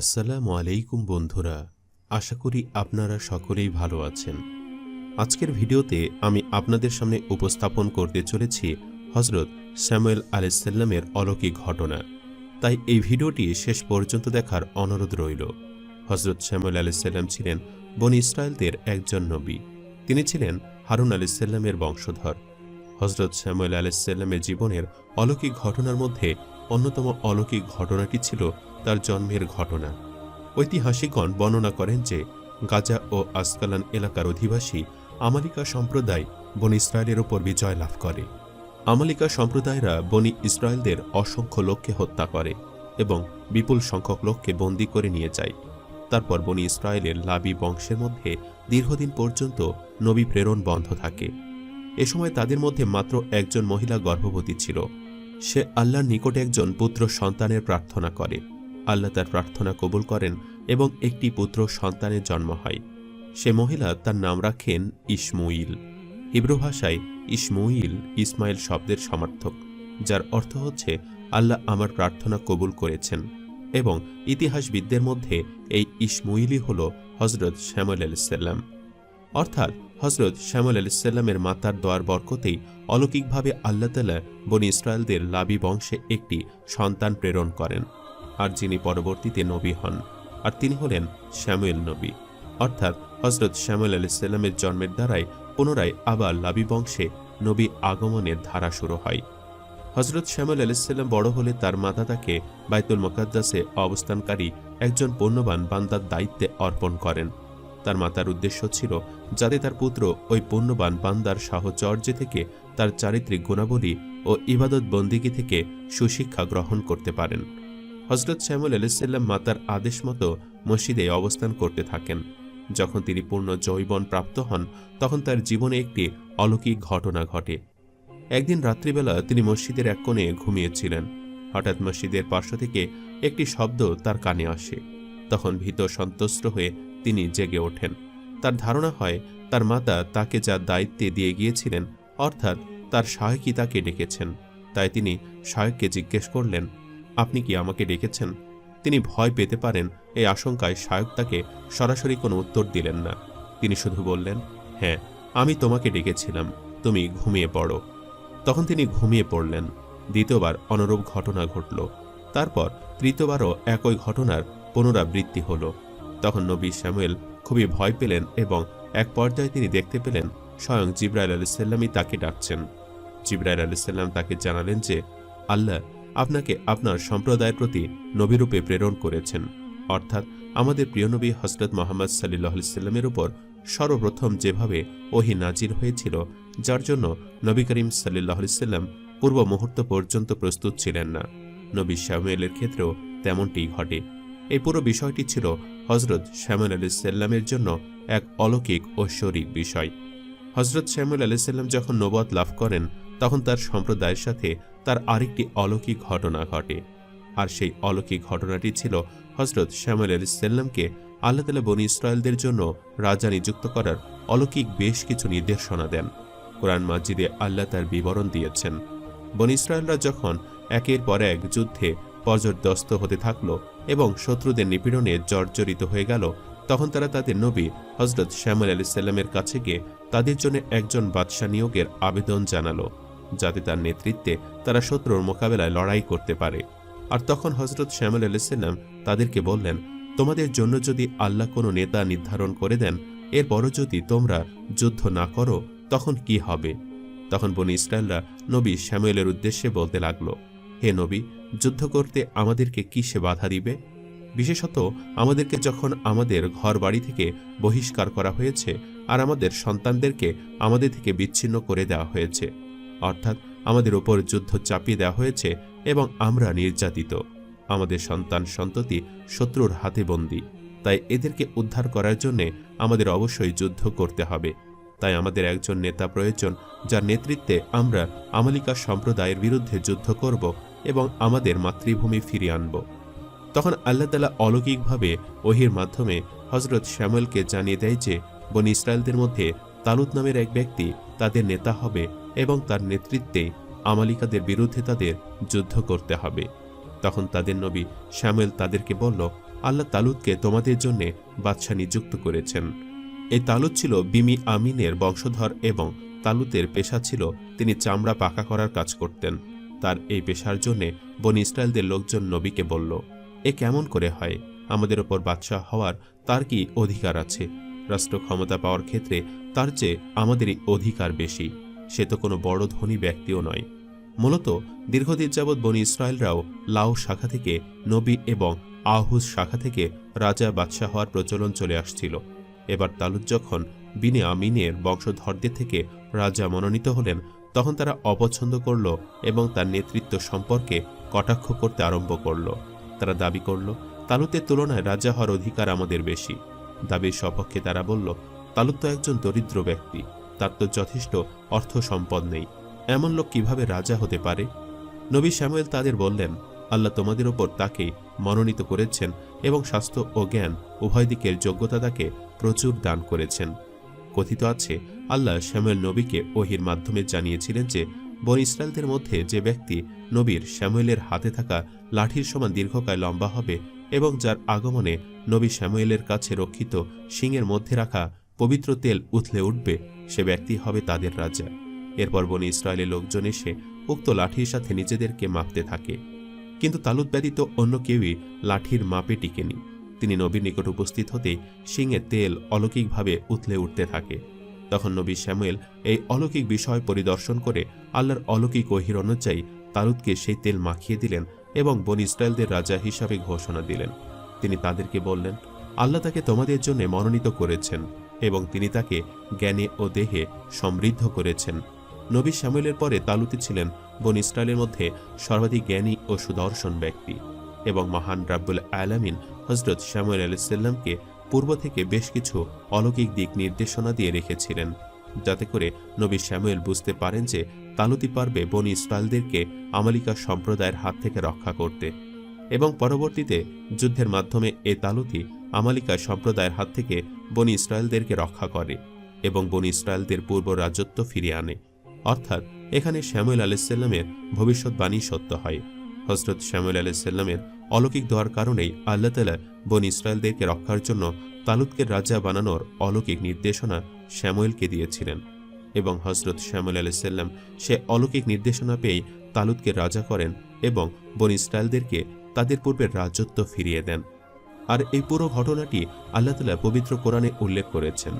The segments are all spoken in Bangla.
আসসালামু আলাইকুম বন্ধুরা, আশা করি আপনারা সকলেই ভালো আছেন। আজকের ভিডিওতে আমি আপনাদের সামনে উপস্থাপন করতে চলেছি হজরত স্যামুয়েল আলাইসাল্লামের অলৌকিক ঘটনা। তাই এই ভিডিওটি শেষ পর্যন্ত দেখার অনুরোধ রইল। হজরত শ্যামুয়েল আলাইসাল্লাম ছিলেন বন ইসরায়েলদের একজন নবী। তিনি ছিলেন হারুন আলাইসাল্লামের বংশধর। হজরত শ্যামুয়েল আলাইসাল্লামের জীবনের অলৌকিক ঘটনার মধ্যে অন্যতম অলৌকিক ঘটনাটি ছিল তার জন্মের ঘটনা। ঐতিহাসিকগণ বর্ণনা করেন যে গাজা ও আসকালান এলাকার অধিবাসী আমালিকা সম্প্রদায় বনি ইসরায়েলের ওপর বিজয় লাভ করে। আমালিকা সম্প্রদায়রা বনি ইসরায়েলদের অসংখ্য লোককে হত্যা করে এবং বিপুল সংখ্যক লোককে বন্দী করে নিয়ে যায়। তারপর বনি ইসরায়েলের লাবি বংশের মধ্যে দীর্ঘদিন পর্যন্ত নবী প্রেরণ বন্ধ থাকে। এ সময় তাদের মধ্যে মাত্র একজন মহিলা গর্ভবতী ছিল। সে আল্লাহর নিকটে একজন পুত্র সন্তানের প্রার্থনা করে। আল্লাহ তার প্রার্থনা কবুল করেন এবং একটি পুত্র সন্তানের জন্ম হয়। সে মহিলা তার নাম রাখেন ইসমুইল হিব্রু ভাষায় ইসমুইল ইসমাইল শব্দের সমার্থক, যার অর্থ হচ্ছে, আল্লাহ আমার প্রার্থনা কবুল করেছেন। এবং ইতিহাসবিদদের মধ্যে এই ইসমুইলই হল হজরত শ্যামল আলাইসাল্লাম অর্থাৎ হজরত শ্যামল আলাইসাল্লামের মাতার দোয়ার বরকতেই অলৌকিকভাবে আল্লাহ তালা বনি ইসরায়েলদের লাবি বংশে একটি সন্তান প্রেরণ করেন। আর যিনি পরবর্তীতে নবী হন, আর তিনি হলেন শ্যামুয়েল নবী। অর্থাৎ হজরত শ্যামুয়েল আলাইসাল্লামের জন্মের দ্বারাই পুনরায় আবার লাবি বংশে নবী আগমনের ধারা শুরু হয়। হজরত শ্যামুল আলাইসাল্লাম বড় হলে তার মাতা তাকে বাইতুল মোকাদ্দাসে অবস্থানকারী একজন পণ্যবান বান্দার দায়িত্বে অর্পণ করেন। তার মাতার উদ্দেশ্য ছিল যাতে তার পুত্র ওই পণ্যবান বান্দার সাহচর্য থেকে তার চারিত্রিক গুণাবলী ও ইবাদত বন্দিগি থেকে সুশিক্ষা গ্রহণ করতে পারেন। হজরত শ্যামুল আলাইসাল্লাম মাতার আদেশ মতো মসজিদে অবস্থান করতে থাকেন। যখন তিনি পূর্ণ জৈবন প্রাপ্ত হন, তখন তার জীবনে একটি অলৌকিক ঘটনা ঘটে। একদিন রাত্রিবেলা তিনি মসজিদের এক কোণে ঘুমিয়েছিলেন। হঠাৎ মসজিদের পার্শ্ব থেকে একটি শব্দ তার কানে আসে। তখন ভীত সন্তুষ্ট হয়ে তিনি জেগে ওঠেন। তার ধারণা হয়, তার মাতা তাকে যা দায়িত্বে দিয়ে গিয়েছিলেন, অর্থাৎ তার সহায়কই তাকে ডেকেছেন। তাই তিনি সহায়ককে জিজ্ঞেস করলেন আপনি কি আমাকে ডেকেছেন? তিনি ভয় পেতে পারেন, এই আশঙ্কায় সায়ক তাকে সরাসরি কোনো উত্তর দিলেন না। তিনি শুধু বললেন হ্যাঁ আমি তোমাকে ডেকেছিলাম, তুমি ঘুমিয়ে পড়ো। তখন তিনি ঘুমিয়ে পড়লেন। দ্বিতীয়বার অনুরূপ ঘটনা ঘটল। তারপর তৃতীয়বারও একই ঘটনার পুনরাবৃত্তি হল। তখন নবী শ্যামুয়েল খুবই ভয় পেলেন এবং এক পর্যায়ে তিনি দেখতে পেলেন, স্বয়ং জিব্রাইল আলাইসাল্লামই তাকে ডাকছেন। জিব্রাইল আলাইসাল্লাম তাকে জানালেন যে, আল্লাহ আপনাকে আপনার সম্প্রদায়ের প্রতি নবীরূপে প্রেরণ করেছেন। অর্থাৎ আমাদের প্রিয় নবী হজরত মোহাম্মদ সাল্লাহ সাল্লামের উপর সর্বপ্রথম যেভাবে ওহি নাজির হয়েছিল, যার জন্য নবী করিম সাল্লাহ সাল্লাম পূর্ব মুহূর্ত পর্যন্ত প্রস্তুত ছিলেন না। নবী শ্যামুয়েলের ক্ষেত্রেও তেমনটিই ঘটে। এই পুরো বিষয়টি ছিল হজরত শ্যামুল আলি সাল্লামের জন্য এক অলৌকিক ঐশ্বরিক বিষয়। হজরত শ্যামুল আলি সাল্লাম যখন নবদ লাভ করেন তখন তার সম্প্রদায়ের সাথে তার আরেকটি অলৌকিক ঘটনা ঘটে। আর সেই অলৌকিক ঘটনাটি ছিল হজরত শ্যামুল আলি সাল্লামকে আল্লাহ তালা বনি ইসরায়েলদের জন্য রাজা নিযুক্ত করার অলৌকিক বেশ কিছু নির্দেশনা দেন। কোরআন মাজিদে আল্লাহ তার বিবরণ দিয়েছেন। বনি ইসরায়েলরা যখন একের পর এক যুদ্ধে পর্যদস্ত হতে থাকল এবং শত্রুদের নিপীড়নে জর্জরিত হয়ে গেল, তখন তারা তাদের নবী হজরত শ্যামল আলি সাল্লামের কাছে গিয়ে তাদের জন্য একজন বাদশাহ নিয়োগের আবেদন জানালো। যাতে তার নেতৃত্বে তারা শত্রুর মোকাবেলায় লড়াই করতে পারে। আর তখন হজরত শ্যামল আলাইসাল্লাম তাদেরকে বললেন, তোমাদের জন্য যদি আল্লাহ কোনো নেতা নির্ধারণ করে দেন, এরপরও যদি তোমরা যুদ্ধ না করো, তখন কি হবে? তখন বনি ইসরায়েলরা নবী শ্যামুয়েলের উদ্দেশ্যে বলতে লাগল, হে নবী, যুদ্ধ করতে আমাদেরকে কি সে বাধা দিবে? বিশেষত আমাদেরকে যখন আমাদের ঘর বাড়ি থেকে বহিষ্কার করা হয়েছে, আর আমাদের সন্তানদেরকে আমাদের থেকে বিচ্ছিন্ন করে দেওয়া হয়েছে। অর্থাৎ আমাদের ওপর যুদ্ধ চাপিয়ে দেওয়া হয়েছে এবং আমরা নির্যাতিত। আমাদের সন্তান সন্ততি শত্রুর হাতে বন্দী। তাই এদেরকে উদ্ধার করার জন্যে আমাদের অবশ্যই যুদ্ধ করতে হবে। তাই আমাদের একজন নেতা প্রয়োজন, যার নেতৃত্বে আমরা আমালিকা সম্প্রদায়ের বিরুদ্ধে যুদ্ধ করব এবং আমাদের মাতৃভূমি ফিরিয়ে আনব। তখন আল্লাহ তালা অলৌকিকভাবে ওহির মাধ্যমে হজরত শ্যামলকে জানিয়ে দেয় যে, বন ইসরায়েলদের মধ্যে তালুত নামের এক ব্যক্তি তাদের নেতা হবে এবং তার নেতৃত্বে আমালিকাদের বিরুদ্ধে তাদের যুদ্ধ করতে হবে। তখন তাদের নবী শ্যামুয়েল তাদেরকে বলল, আল্লাহ তালুদকে তোমাদের জন্য বাদশাহ নিযুক্ত করেছেন। এই তালুদ ছিল বিমি আমিনের বংশধর এবং তালুতের পেশা ছিল তিনি চামড়া পাকা করার কাজ করতেন। তার এই পেশার জন্যে বন ইসরায়েলদের লোকজন নবীকে বলল, এ কেমন করে হয়? আমাদের ওপর বাদশাহ হওয়ার তার কি অধিকার আছে? রাষ্ট্র ক্ষমতা পাওয়ার ক্ষেত্রে তার চেয়ে আমাদেরই অধিকার বেশি। সে তো কোনো বড় ধনী ব্যক্তিও নয়। মূলত দীর্ঘদিন যাবৎ বনি ইসরায়েলরাও লাও শাখা থেকে নবী এবং আহুজ শাখা থেকে রাজা বাদশাহ হওয়ার প্রচলন চলে আসছিল। এবার তালুদ যখন বিনে আমিনের বংশধরদের থেকে রাজা মনোনীত হলেন, তখন তারা অপছন্দ করল এবং তার নেতৃত্ব সম্পর্কে কটাক্ষ করতে আরম্ভ করল। তারা দাবি করল তালুতের তুলনায় রাজা হওয়ার অধিকার আমাদের বেশি। দাবির সপক্ষে তারা বলল তালুত তো একজন দরিদ্র ব্যক্তি। তার তো যথেষ্ট অর্থ সম্পদ নেই। এমন লোক কীভাবে রাজা হতে পারে? নবী শ্যামুয়েল তাদের বললেন, আল্লাহ তোমাদের ওপর তাকে মনোনীত করেছেন এবং স্বাস্থ্য ও জ্ঞান উভয় দিকের যোগ্যতা তাকে প্রচুর দান করেছেন। কথিত আছে, আল্লাহ শ্যামুয়েল নবীকে ওহির মাধ্যমে জানিয়েছিলেন যে, বন ইসরায়েলদের মধ্যে যে ব্যক্তি নবীর শ্যামুয়েলের হাতে থাকা লাঠির সমান দীর্ঘকায় লম্বা হবে এবং যার আগমনে নবী শ্যামুয়েলের কাছে রক্ষিত শিংয়ের মধ্যে রাখা পবিত্র তেল উথলে উঠবে, সে ব্যক্তি হবে তাদের রাজা। এরপর বনি ইসরায়েলের লোকজন এসে উক্ত লাঠির সাথে নিজেদেরকে মাপতে থাকে। কিন্তু তালুত ব্যতীত অন্য কেউই লাঠির মাপে টিকেনি। তিনি নবীর নিকট উপস্থিত হতে শিংয়ে তেল অলৌকিকভাবে উথলে উঠতে থাকে। তখন নবী শ্যামুয়েল এই অলৌকিক বিষয় পরিদর্শন করে আল্লাহর অলৌকিক ওহির অনুযায়ী তালুতকে সেই তেল মাখিয়ে দিলেন এবং বন ইসরায়েলদের রাজা হিসাবে ঘোষণা দিলেন। তিনি তাদেরকে বললেন, আল্লাহ তাকে তোমাদের জন্য মনোনীত করেছেন। এবং তিনি তাকে জ্ঞানে ও দেহে সমৃদ্ধ করেছেন। নবী শ্যামুয়েলের পরে তালুতি ছিলেন বন ইসরায়েলের মধ্যে সর্বাধিক জ্ঞানী ও সুদর্শন ব্যক্তি এবং মহান রাব্বুল আলামিন হজরত শ্যামুয়েল আলাইসাল্লামকে পূর্ব থেকে বেশ কিছু অলৌকিক দিক নির্দেশনা দিয়ে রেখেছিলেন, যাতে করে নবী শ্যামুয়েল বুঝতে পারেন যে তালুতি পারবে বনি ইসরায়েলদেরকে আমালিকা সম্প্রদায়ের হাত থেকে রক্ষা করতে। এবং পরবর্তীতে যুদ্ধের মাধ্যমে এ তালুতি আমালিকা সম্প্রদায়ের হাত থেকে বনি ইসরায়েলদেরকে রক্ষা করে এবং বনি ইসরায়েলদের পূর্ব রাজত্ব ফিরিয়ে আনে। অর্থাৎ এখানে শ্যামুয়েল আলাইসাল্লামের ভবিষ্যৎবাণী সত্য হয়। হজরত শ্যামুয়েল আলাইসাল্লামের অলৌকিক দেওয়ার কারণেই আল্লাহ তালা বন ইসরায়েলদেরকে রক্ষার জন্য তালুদকে রাজা বানানোর অলৌকিক নির্দেশনা শ্যামুয়েলকে দিয়েছিলেন এবং হজরত শ্যামুল আলাইসাল্লাম সে অলৌকিক নির্দেশনা পেয়েই তালুদকে রাজা করেন এবং বন ইসরায়েলদেরকে তাদের পূর্বের রাজত্ব ফিরিয়ে দেন। আর এই পুরো ঘটনাটি আল্লাহ তালা পবিত্র কোরআনে উল্লেখ করেছেন।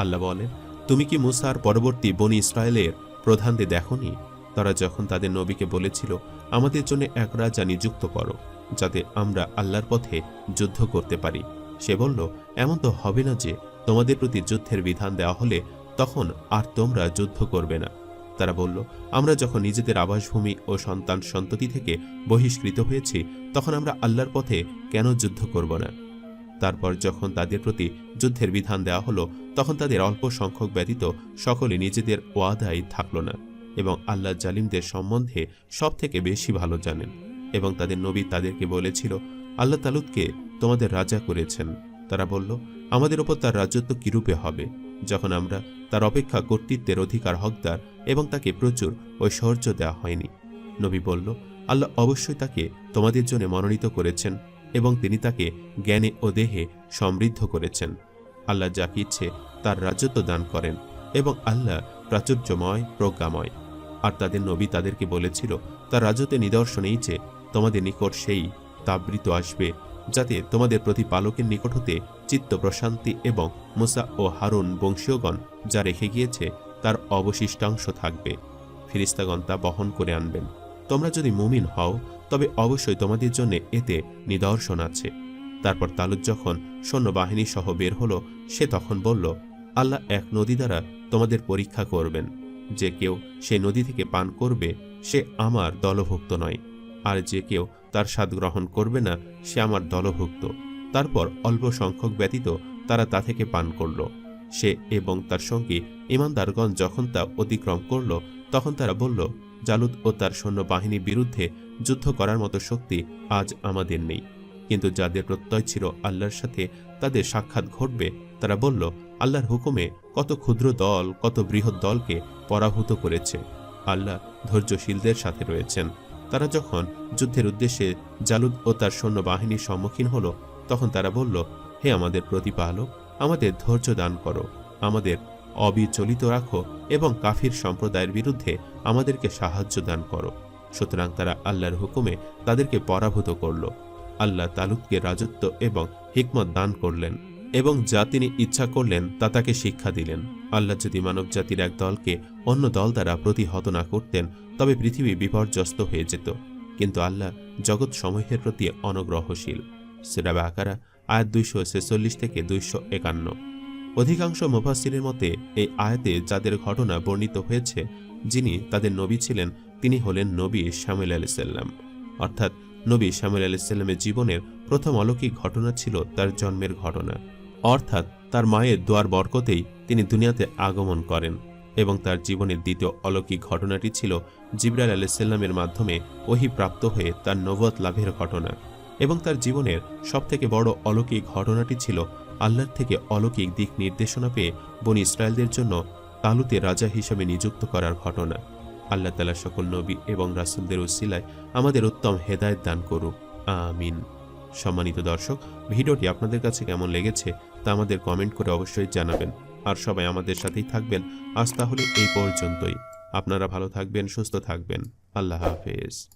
আল্লাহ বলেন, তুমি কি মুসার পরবর্তী বনি ইসরায়েলের প্রধানদের দেখনি? তারা যখন তাদের নবীকে বলেছিল, আমাদের জন্য এক রাজা নিযুক্ত করো, যাতে আমরা আল্লাহর পথে যুদ্ধ করতে পারি সে বলল, এমন তো হবে না যে তোমাদের প্রতি যুদ্ধের বিধান দেওয়া হলে তখন আর তোমরা যুদ্ধ করবে না তারা বলল, আমরা যখন নিজেদের আবাসভূমি ও সন্তান সন্ততি থেকে বহিষ্কৃত হয়েছি তখন আমরা আল্লাহর পথে কেন যুদ্ধ করব না? তারপর যখন তাদের প্রতি যুদ্ধের বিধান দেওয়া হলো, তখন তাদের অল্প সংখ্যক ব্যতীত সকলে নিজেদের ওয়াদায় থাকল না এবং আল্লাহ জালিমদের সম্বন্ধে সব থেকে বেশি ভালো জানেন এবং তাদের নবী তাদেরকে বলেছিল, আল্লাহ তালুদকে তোমাদের রাজা করেছেন। তারা বলল, আমাদের ওপর তার রাজত্ব কিরূপে হবে? যখন আমরা তার অপেক্ষা কর্তৃত্বের অধিকার হকদার এবং তাকে প্রচুর ঐশ্বর্য দেওয়া হয়নি। নবী বলল আল্লাহ অবশ্যই তাকে তোমাদের জন্য মনোনীত করেছেন এবং তিনি তাকে জ্ঞানে ও দেহে সমৃদ্ধ করেছেন। আল্লাহ যাকে ইচ্ছে তার রাজত্ব দান করেন এবং আল্লাহ প্রাচুর্যময়, প্রজ্ঞাময়। আর তাদের নবী তাদেরকে বলেছিল, তার রাজত্বের নিদর্শন এই যে, তোমাদের নিকট সেই তাবৃত আসবে, যাতে তোমাদের প্রতিপালকের নিকট হতে চিত্ত প্রশান্তি এবং মুসা ও হারুন বংশীয়গণ যা রেখে গিয়েছে, তার অবশিষ্টাংশ থাকবে। ফিরিস্তাগণ তা বহন করে আনবেন। তোমরা যদি মুমিন হও, তবে অবশ্যই তোমাদের জন্য এতে নিদর্শন আছে। তারপর তালুদ যখন সৈন্যবাহিনী সহ বের হলো, সে তখন বলল, আল্লাহ এক নদী দ্বারা তোমাদের পরীক্ষা করবেন। যে কেউ সেই নদী থেকে পান করবে, সে আমার দলভুক্ত নয়। আর যে কেউ তার স্বাদ গ্রহণ করবে না, সে আমার দলভুক্ত। তারপর অল্প সংখ্যক ব্যতীত তারা তা থেকে পান করল। সে এবং তার সঙ্গী ইমানদারগণ যখন তা অতিক্রম করল, তখন তারা বলল জালুদ ও তার সৈন্যবাহিনীর বিরুদ্ধে যুদ্ধ করার মতো শক্তি আজ আমাদের নেই। কিন্তু যাদের প্রত্যয় ছিল আল্লাহর সাথে তাদের সাক্ষাৎ ঘটবে, তারা বলল, আল্লাহর হুকুমে কত ক্ষুদ্র দল, কত বৃহৎ দলকে পরাভূত করেছে। আল্লাহ ধৈর্যশীলদের সাথে রয়েছেন। তারা যখন যুদ্ধের উদ্দেশ্যে জালুদ ও তার সৈন্যবাহিনীর সম্মুখীন হল, তখন তারা বলল, হে আমাদের প্রতিপালক, আমাদের ধৈর্য দান করো। আমাদের অবিচলিত রাখো এবং কাফির সম্প্রদায়ের বিরুদ্ধে আমাদেরকে সাহায্য দান করো। সুতরাং তারা আল্লাহর হুকুমে তাদেরকে পরাভূত করল। আল্লাহ তালুককে রাজত্ব এবং হিকমত দান করলেন এবং যা তিনি ইচ্ছা করলেন তা তাকে শিক্ষা দিলেন। আল্লাহ যদি মানব জাতির এক দলকে অন্য দল দ্বারা প্রতিহত না করতেন, তবে পৃথিবী বিপর্যস্ত হয়ে যেত। কিন্তু আল্লাহ জগৎ সমূহের প্রতি অনগ্রহশীল। সেরাবা আকারা আয়াত দুইশো ছেচল্লিশ থেকে দুইশো একান্ন। অধিকাংশ মুফাসিরের মতে, এই আয়াতে যাদের ঘটনা বর্ণিত হয়েছে, যিনি তাদের নবী ছিলেন, তিনি হলেন নবী শামিল আলাইসাল্লাম অর্থাৎ নবী শামিল আলাইসাল্লামের জীবনের প্রথম অলৌকিক ঘটনা ছিল তার জন্মের ঘটনা। অর্থাৎ তার মায়ের দোয়ার বরকতেই তিনি দুনিয়াতে আগমন করেন এবং তার জীবনের দ্বিতীয় অলৌকিক ঘটনাটি ছিল জিব্রাইল আলাইসাল্লামের মাধ্যমে ওহি প্রাপ্ত হয়ে তার নবত লাভের ঘটনা। এবং তার জীবনের সবথেকে বড় অলৌকিক ঘটনাটি ছিল আল্লাহর থেকে অলৌকিক দিক নির্দেশনা পেয়ে বনি ইসরায়েলদের জন্য তালুতে রাজা হিসেবে নিযুক্ত করার ঘটনা। আল্লাহ তালা সকল নবী এবং রাসুলদের উসিলায় আমাদের উত্তম হেদায়ত দান করুক। আমিন। সম্মানিত দর্শক, ভিডিওটি আপনাদের কাছে কেমন লেগেছে তা আমাদের কমেন্ট করে অবশ্যই জানাবেন। আর সবাই আমাদের সাথেই থাকবেন আজ তাহলে এই পর্যন্তই। আপনারা ভালো থাকবেন, সুস্থ থাকবেন। আল্লাহ হাফেজ।